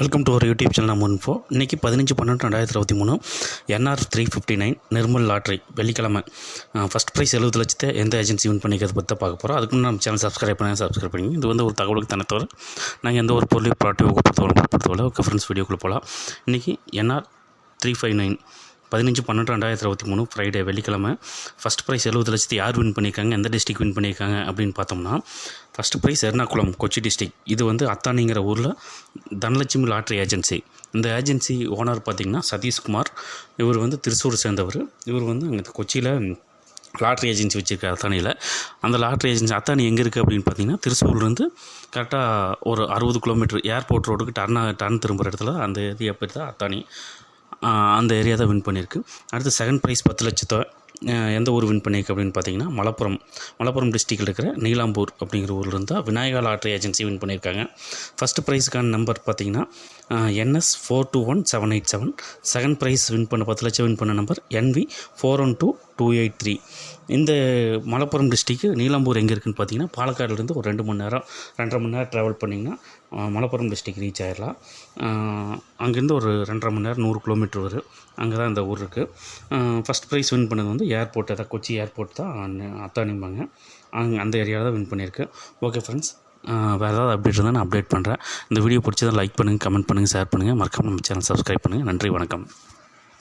Welcome to ஒரு YouTube channel நம்ம info இன்றைக்கி பதினஞ்சு பன்னெண்டு ரெண்டாயிரத்தி இருபத்தி மூணு. N R three fifty nine Nirmal lottery வெள்ளிக்கிழமை. ஃபஸ்ட் ப்ரைஸ் எழுபது லட்சத்தை எந்த ஏஜென்சி வின் பண்ணிக்கிறது பற்றி தான் பார்க்க போகிறோம் அதுக்கு நம்ம சேனல் சப்ஸ்கிரைப் பண்ணி சப்ஸ்கிரைப் பண்ணி இது வந்து ஒரு தகவலுக்கு தனத்தவரை நாங்கள் எந்த ஒரு பொருளையும் ப்ராடக்ட் பொறுத்தவரை பொறுத்தவரை ஓகே ஃப்ரெண்ட்ஸ் வீடியோக்குள்ளே போகலாம் இன்றைக்கி என்ஆர் த்ரீ ஃபைவ் நைன் பதினஞ்சு பன்னெண்டு ரெண்டாயிரத்தி இருபத்தி மூணு ஃப்ரைடே வெள்ளிக்கிழமை. ஃபஸ்ட் ப்ரைஸ் எழுபது லட்சத்து யார் வின் பண்ணியிருக்காங்க எந்த டிஸ்ட்ரிக் வின் பண்ணியிருக்காங்க அப்படின்னு பார்த்தோம்னா first prize Ernakulam Kochi district இது வந்து அத்தானிங்கிற ஊரில் தனலட்சுமி லாட்ரி ஏஜென்சி. இந்த ஏஜென்சி ஓனர் பார்த்திங்கன்னா சதீஷ்குமார். இவர் வந்து திருச்சூர் சேர்ந்தவர். இவர் வந்து அங்கே கொச்சியில் லாட்ரி ஏஜென்சி வச்சுருக்காரு அத்தானியில் அந்த லாட்ரி ஏஜென்சி அத்தானி எங்கே இருக்குது அப்படின்னு பார்த்தீங்கன்னா திருச்சூர்லேருந்து கரெக்டாக ஒரு அறுபது கிலோமீட்டர் ஏர்போர்ட் ரோடுக்கு டர்னா டர்ன் திரும்புகிற இடத்துல அந்த ஏரியா பேர் தான் அத்தானி அந்த ஏரியா தான் வின் பண்ணியிருக்கு. அடுத்து செகண்ட் ப்ரைஸ் பத்து லட்சத்தை எந்த ஊர் வின் பண்ணியிருக்கு அப்படின்னு பார்த்தீங்கன்னா மலப்புரம். மலப்புரம் டிஸ்ட்ரிக்டில் இருக்கிற நீலாம்பூர் அப்படிங்கிற ஊரில் இருந்தால் விநாயகா லாட்ரி ஏஜென்சி வின் பண்ணியிருக்காங்க. ஃபஸ்ட்டு ப்ரைஸுக்கான நம்பர் பார்த்தீங்கன்னா N S four two one seven eight seven second prize win பண்ண பத்து லட்சம் வின் பண்ண number N V four one two two eight three. இந்த மலப்புரம் டிஸ்ட்ரிக்கு நீலாம்பூர் எங்கே இருக்குதுன்னு பார்த்தீங்கன்னா பாலக்காடுலேருந்து ஒரு ரெண்டு மணி நேரம் ரெண்டரை மணி நேரம் ட்ராவல் பண்ணிங்கன்னா மலப்புரம் டிஸ்ட்ரிக் ரீச் ஆயிடலாம் அங்கேருந்து ஒரு ரெண்டரை மணி நேரம் நூறு கிலோமீட்டர் வரும். அங்கே தான் இந்த ஊர் இருக்குது ஃபஸ்ட் ப்ரைஸ் வின் பண்ணது வந்து ஏர்போர்ட் அதான் கொச்சி ஏர்போர்ட் தான் அத்தானிம்பாங்க அங்கே அந்த ஏரியாவில் தான் வின் பண்ணியிருக்கு. ஓகே ஃப்ரெண்ட்ஸ் வேறு ஏதாவது அப்டேட் இருந்தால் நான் அப்டேட் பண்ணுறேன் இந்த வீடியோ பிடிச்சதை லைக் பண்ணுங்கள் கமெண்ட் பண்ணுங்கள் ஷேர் பண்ணுங்கள் மறக்காமல் நம்ம சேனல் சப்ஸ்கிரைப் பண்ணுங்கள் நன்றி வணக்கம்.